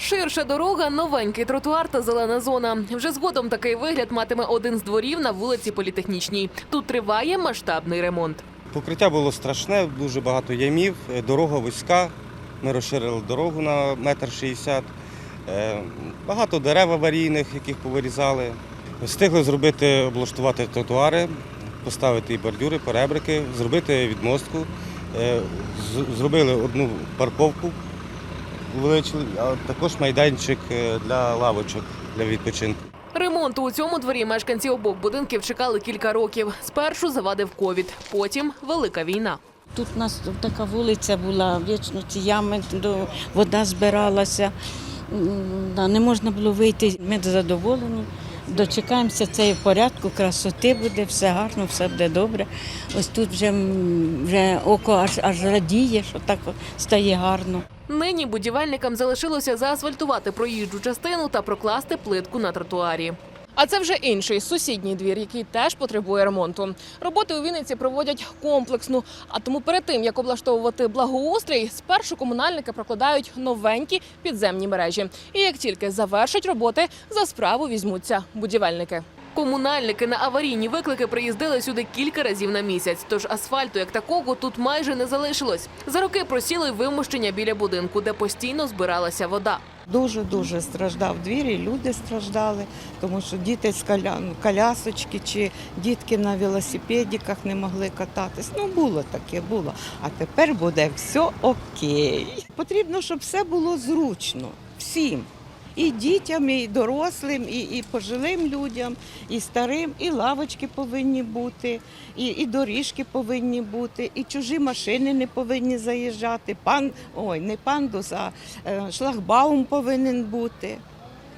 Ширша дорога, новенький тротуар та зелена зона. Вже згодом такий вигляд матиме один з дворів на вулиці Політехнічній. Тут триває масштабний ремонт. Покриття було страшне, дуже багато ямів, е, дорога вузька. Ми розширили дорогу на метр шістдесят. Е, Багато дерев аварійних, яких повирізали. Встигли зробити, облаштувати тротуари, поставити і бордюри, перебрики, зробити відмостку. Е, Зробили одну парковку, величезну, а також майданчик е, для лавочок для відпочинку. Ремонту у цьому дворі мешканці обох будинків чекали кілька років. Спершу завадив ковід, потім велика війна. Тут у нас така вулиця була, вічно ці ями, до- вода збиралася, не можна було вийти. Ми задоволені. Дочекаємося цієї порядку, красоти буде, все гарно, все буде добре. Ось тут вже, вже око аж, аж радіє, що так стає гарно. Нині будівельникам залишилося заасфальтувати проїжджу частину та прокласти плитку на тротуарі. А це вже інший сусідній двір, який теж потребує ремонту. Роботи у Вінниці проводять комплексно. А тому перед тим як облаштовувати благоустрій, спершу комунальники прокладають новенькі підземні мережі. І як тільки завершать роботи, за справу візьмуться будівельники. Комунальники на аварійні виклики приїздили сюди кілька разів на місяць, тож асфальту як такого тут майже не залишилось. За роки просіло й вимощення біля будинку, де постійно збиралася вода. Дуже дуже страждав двір, і люди страждали, тому що діти з колясочки чи дітки на велосипедиках не могли кататись. Ну було таке, було. А тепер буде все окей. Потрібно, щоб все було зручно всім. І дітям, і дорослим, і, і пожилим людям, і старим, і лавочки повинні бути, і, і доріжки повинні бути, і чужі машини не повинні заїжджати. Пан, ой, не пандус, а е, шлагбаум повинен бути,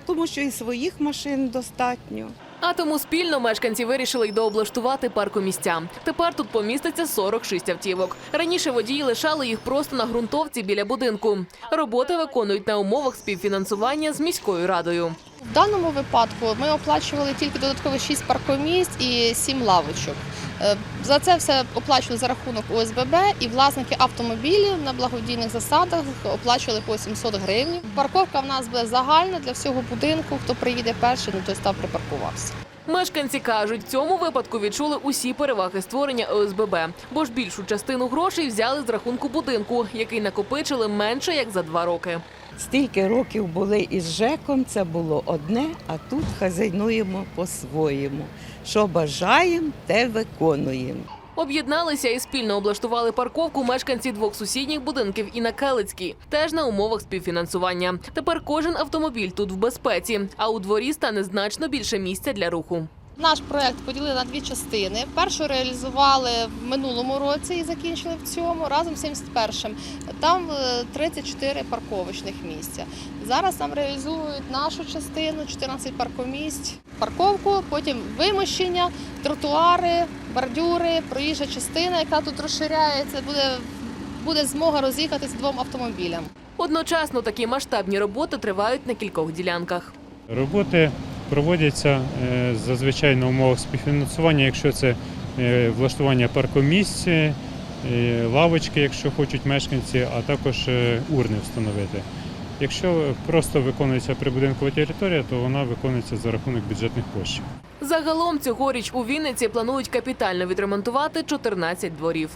тому що і своїх машин достатньо. А тому спільно мешканці вирішили й дооблаштувати паркомісця. Тепер тут поміститься 46 автівок. Раніше водії лишали їх просто на ґрунтовці біля будинку. Роботи виконують на умовах співфінансування з міською радою. В даному випадку ми оплачували тільки додаткові 6 паркомісць і 7 лавочок. Е, За це все оплачували за рахунок ОСББ і власники автомобілів на благодійних засадах оплачували по 700 гривень. Парковка в нас буде загальна для всього будинку. Хто приїде перший, ну той став припаркувався. Мешканці кажуть, в цьому випадку відчули усі переваги створення ОСББ, бо ж більшу частину грошей взяли з рахунку будинку, який накопичили менше як за два роки. Стільки років були із ЖЕКом, це було одне, а тут хазяйнуємо по-своєму. Що бажаємо, те виконуємо. Об'єдналися і спільно облаштували парковку мешканці двох сусідніх будинків і на Келицькій, теж на умовах співфінансування. Тепер кожен автомобіль тут в безпеці, а у дворі стане значно більше місця для руху. Наш проект поділили на дві частини. Першу реалізували в минулому році і закінчили в цьому разом з 71-м. Там е, 34 парковочних місця. Зараз нам реалізують нашу частину 14 паркомісць, парковку, потім вимощення, тротуари, бордюри, проїжджа частина, яка тут розширяється. Буде, буде змога роз'їхатися двом автомобілям. Одночасно такі масштабні роботи тривають на кількох ділянках. Роботи проводяться е, зазвичай на умовах співфінансування, якщо це е, влаштування паркомісць, е, лавочки, якщо хочуть мешканці, а також урни встановити. Якщо просто виконується прибудинкова територія, то вона виконується за рахунок бюджетних коштів. Загалом цьогоріч у Вінниці планують капітально відремонтувати 14 дворів.